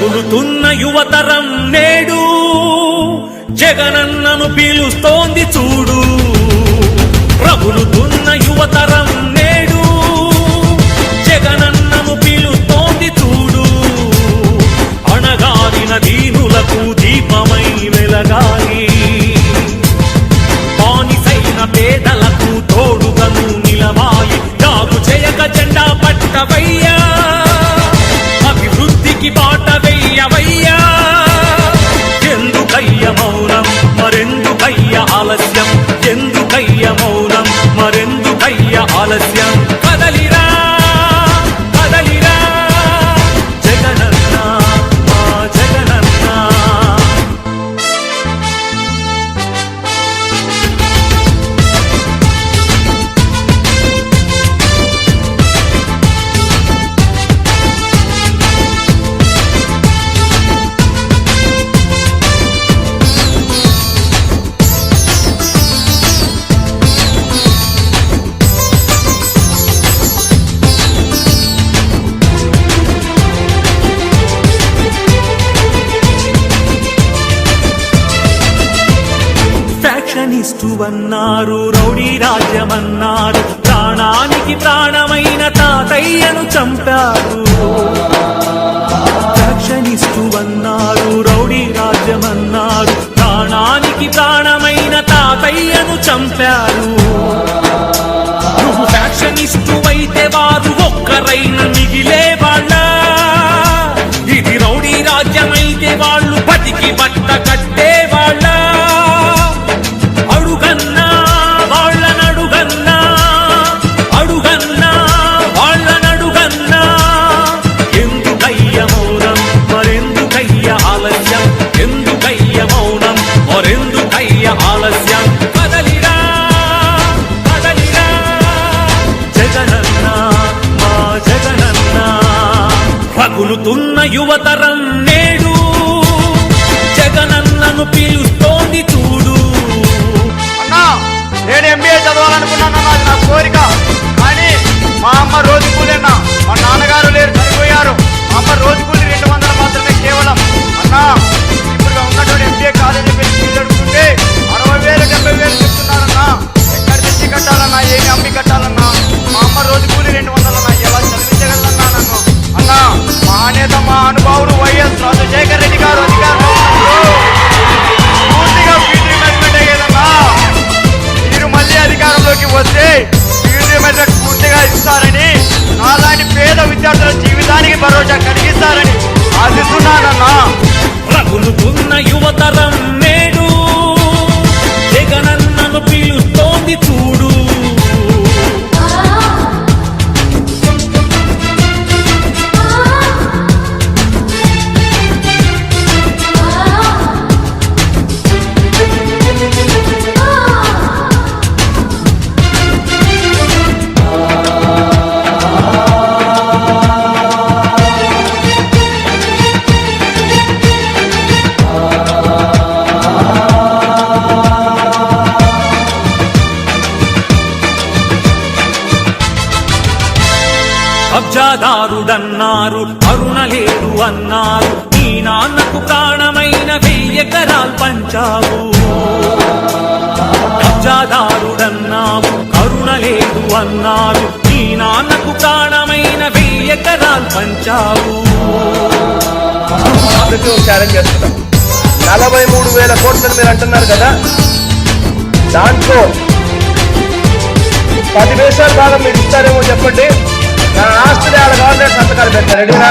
పగులుతున్న యువతరం నేడు జగనన్నను పీలుస్తోంది చూడు. రగులుతున్న యువతరం ఫ్యాక్షనిస్టు అన్నారు రౌడీ రాజ్యమన్నారు. ప్రాణానికి ప్రాణమైన తాతయ్యను చంపారు. రక్షణిస్తువన్నారు రౌడీ రాజ్యమన్నారు. ప్రాణానికి ప్రాణమైన తాతయ్యను చంపారు. నువ్వు ఫ్యాక్షనిస్టు అయితే వారు ఒక్కరైన మిగిలే వాళ్ళ. ఇది రౌడీ రాజ్యమైతే వాళ్ళు బతికి బట్టి యువతరం నేడు జగనన్నను పిలుస్తోంది చూడు. అన్నా నేను ఎంబీఏ చదవాలనుకున్నాను అది నా కోరిక. కానీ మా అమ్మ రోజు కూలేనా మా నాన్నగారు లేరు చనిపోయారు. మా అమ్మ రోజు కూలి రెండు వందలు మాత్రమే కేవలం. అన్నా ఇప్పుడు ఉన్నటువంటి ఎంబీఏ కాలేజీ పెట్టి అరవై వేలు డెబ్బై వేలు కబ్జాదారుడన్నారు అరుణ లేడు అన్నారు నీ నాన్నకు ప్రాణమైన వెయ్యెకరాలు పంచావు. కబ్జాదారుడన్నావు కరుణ అన్నారు నీ నాన్నకు ప్రాణమైన వెయ్యెకరాలు పంచావు. ఛాలెంజ్ చేస్తున్నాం. నలభై మూడు వేల కోట్లని మీరు అంటున్నారు కదా? దాంట్లో పది వేషాల భాగం మీరు ఇస్తారేమో చెప్పండి. నా ఆస్తి గవర్నమెంట్ సంతకాలు పెట్టారు రెడీనా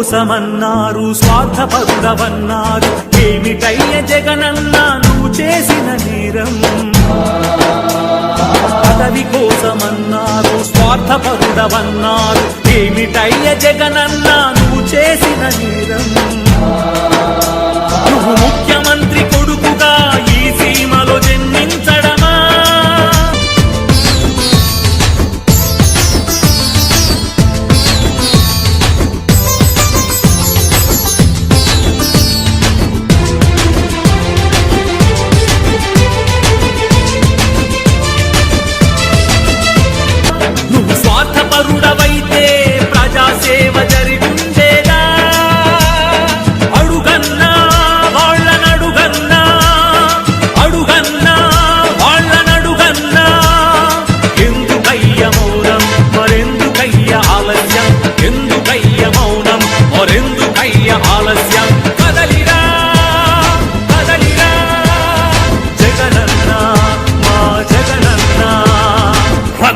కోసమన్నారు స్వార్థపరుడవన్నారు. ఏమిటయ్య జగనన్న నువ్వు చేసిన నేరం? పదవి కోసమన్నారు స్వార్థపరుడవన్నారు. ఏమిటయ్య జగనన్న నువ్వు చేసిన నేరం?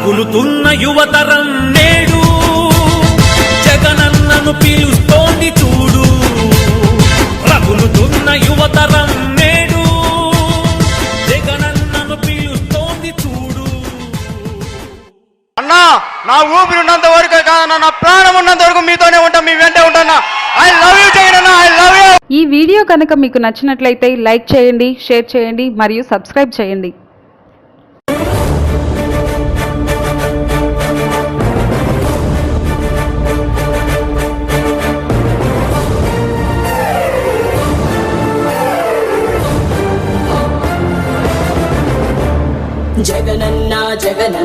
రగులుతున్న యువతరం నేడు జగనన్నను పిలుస్తోంది చూడు. రగులుతున్న యువతరం నేడు జగనన్నను పిలుస్తోంది చూడు. అన్నా నా ఊపిరి ఉన్నంత వరకు కాదన్నా నా ప్రాణం ఉన్నంత వరకు మీతోనే ఉంటా మీ వెంటే ఉంటానా? I love you Jagan I love you ఈ వీడియో కనుక మీకు నచ్చినట్లయితే లైక్ చేయండి షేర్ చేయండి మరియు సబ్స్క్రైబ్ చేయండి.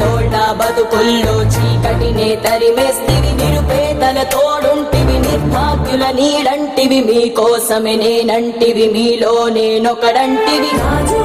తోట బతుకుల్లో చీకటినే తరిమేస్తివి నిరుపేదల తోడుంటివి నిర్భాగ్యుల నీడంటివి మీకోసమే నేనంటివి మీలో నేనొకడంటివి. రాజు